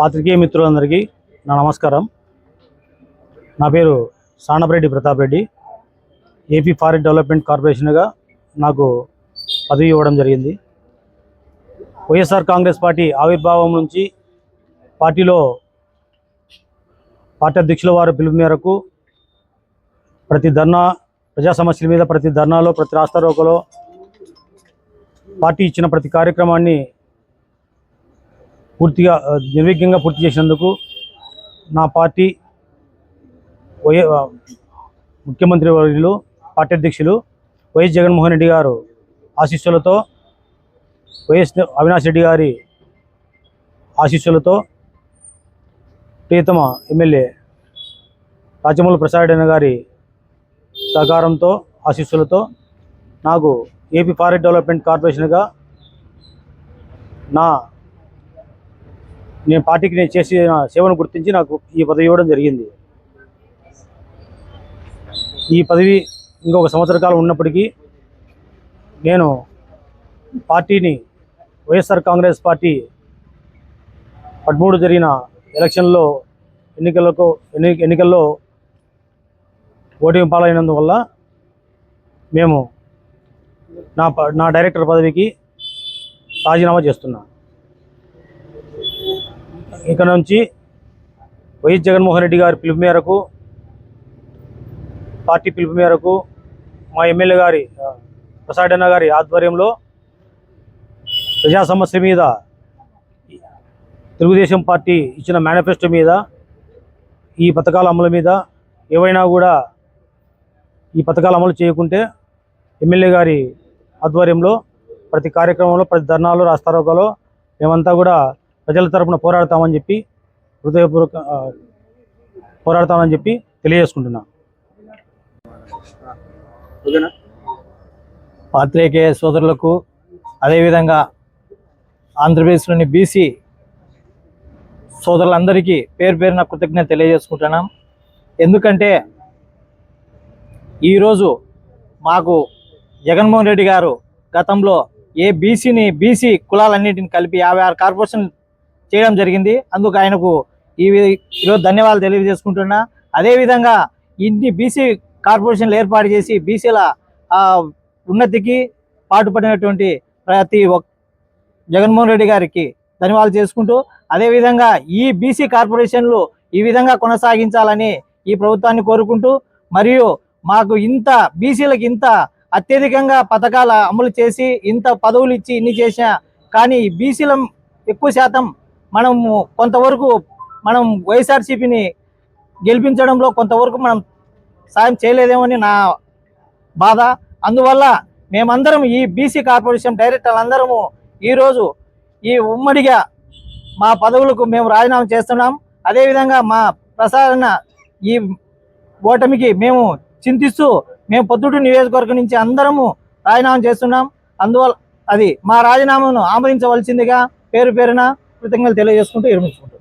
పాత్రికేయ మిత్రులందరికీ నా నమస్కారం. నా పేరు Sanapareddy Pratap Reddy AP forest development కార్పొరేషన్గా నాకు పదవి ఇవ్వడం జరిగింది. వైఎస్ఆర్ కాంగ్రెస్ పార్టీ ఆవిర్భావం నుంచి పార్టీలో పార్టీ అధ్యక్షుల వారి పిలుపు మేరకు ప్రతి ధర్నా ప్రజా సమస్యల మీద ప్రతి ధర్నాలో ప్రతి రాస్తారోకలో పార్టీ ఇచ్చిన ప్రతి కార్యక్రమాన్ని పూర్తిగా నిర్విఘ్నంగా పూర్తి చేసినందుకు నా పార్టీ వై ముఖ్యమంత్రి వర్యులు పార్టీ అధ్యక్షులు వైఎస్ జగన్మోహన్ రెడ్డి గారు ఆశీస్సులతో వైఎస్ అవినాష్ రెడ్డి గారి ఆశీస్సులతో ప్రియతమ ఎమ్మెల్యే రాజమౌళి ప్రసాద్ గారి సహకారంతో ఆశీస్సులతో నాకు ఏపీ ఫారెస్ట్ డెవలప్మెంట్ కార్పొరేషన్గా నా నేను పార్టీకి నేను చేసిన సేవను గుర్తించి నాకు ఈ పదవి ఇవ్వడం జరిగింది. ఈ పదవి ఇంకొక సంవత్సర కాలం ఉన్నప్పటికీ నేను పార్టీని వైఎస్ఆర్ కాంగ్రెస్ పార్టీ పదమూడు జరిగిన ఎలక్షన్లో ఎన్నికలకు ఎన్ని ఎన్నికల్లో ఓటమి పాలైనందువల్ల మేము నా ప- నా డైరెక్టర్ పదవికి రాజీనామా చేస్తున్నా. ఇక్కడ నుంచి వైఎస్ జగన్మోహన్ రెడ్డి గారి పిలుపు మేరకు పార్టీ పిలుపు మేరకు మా ఎమ్మెల్యే గారి ప్రసాద్ అన్న గారి ఆధ్వర్యంలో ప్రజా సమస్య మీద తెలుగుదేశం పార్టీ ఇచ్చిన మేనిఫెస్టో మీద ఈ పథకాల అమలు మీద ఏవైనా కూడా ఈ పథకాలు అమలు చేయకుంటే ఎమ్మెల్యే గారి ఆధ్వర్యంలో ప్రతి కార్యక్రమంలో ప్రతి ధర్నాలు రాస్తారోకలో మేమంతా కూడా ప్రజల తరపున పోరాడతామని చెప్పి హృదయపూర్వక పోరాడతామని చెప్పి తెలియజేసుకుంటున్నాను పాత్రికేయ సోదరులకు అదేవిధంగా ఆంధ్రప్రదేశ్లోని బీసీ సోదరులందరికీ పేరు పేరున కృతజ్ఞత తెలియజేసుకుంటున్నాం. ఎందుకంటే ఈరోజు మాకు జగన్మోహన్ రెడ్డి గారు గతంలో ఏ బీసీని బీసీ కులాలన్నింటిని కలిపి యాభై ఆరు కార్పొరేషన్ చేయడం జరిగింది. అందుకు ఆయనకు ఈ ఈరోజు ధన్యవాదాలు తెలియజేసుకుంటున్నా. అదేవిధంగా ఇన్ని బీసీ కార్పొరేషన్లు ఏర్పాటు చేసి బీసీల ఉన్నతికి పాటుపడినటువంటి ప్రతి ఒక్క జగన్మోహన్ రెడ్డి గారికి ధన్యవాదాలు చేసుకుంటూ అదేవిధంగా ఈ బీసీ కార్పొరేషన్లు ఈ విధంగా కొనసాగించాలని ఈ ప్రభుత్వాన్ని కోరుకుంటూ మరియు మాకు ఇంత బీసీలకు ఇంత అత్యధికంగా పథకాల అమలు చేసి ఇంత పదవులు ఇచ్చి ఇన్ని చేసిన కానీ బీసీల ఎక్కువ శాతం మనము కొంతవరకు మనం వైఎస్ఆర్సీపీని గెలిపించడంలో కొంతవరకు మనం సాయం చేయలేదేమని నా బాధ. అందువల్ల మేమందరం ఈ బీసీ కార్పొరేషన్ డైరెక్టర్లు అందరము ఈరోజు ఈ ఉమ్మడిగా మా పదవులకు మేము రాజీనామా చేస్తున్నాం. అదేవిధంగా మా ప్రసారణ ఈ ఓటమికి మేము చింతిస్తూ మేము పొద్దుటూరు నియోజకవర్గం నుంచి అందరము రాజీనామా చేస్తున్నాం. అందువల్ల అది మా రాజీనామాను ఆమోదించవలసిందిగా పేరు పేరున కృతజ్ఞతలు తెలియజేసుకుంటూ విరమించుకుంటారు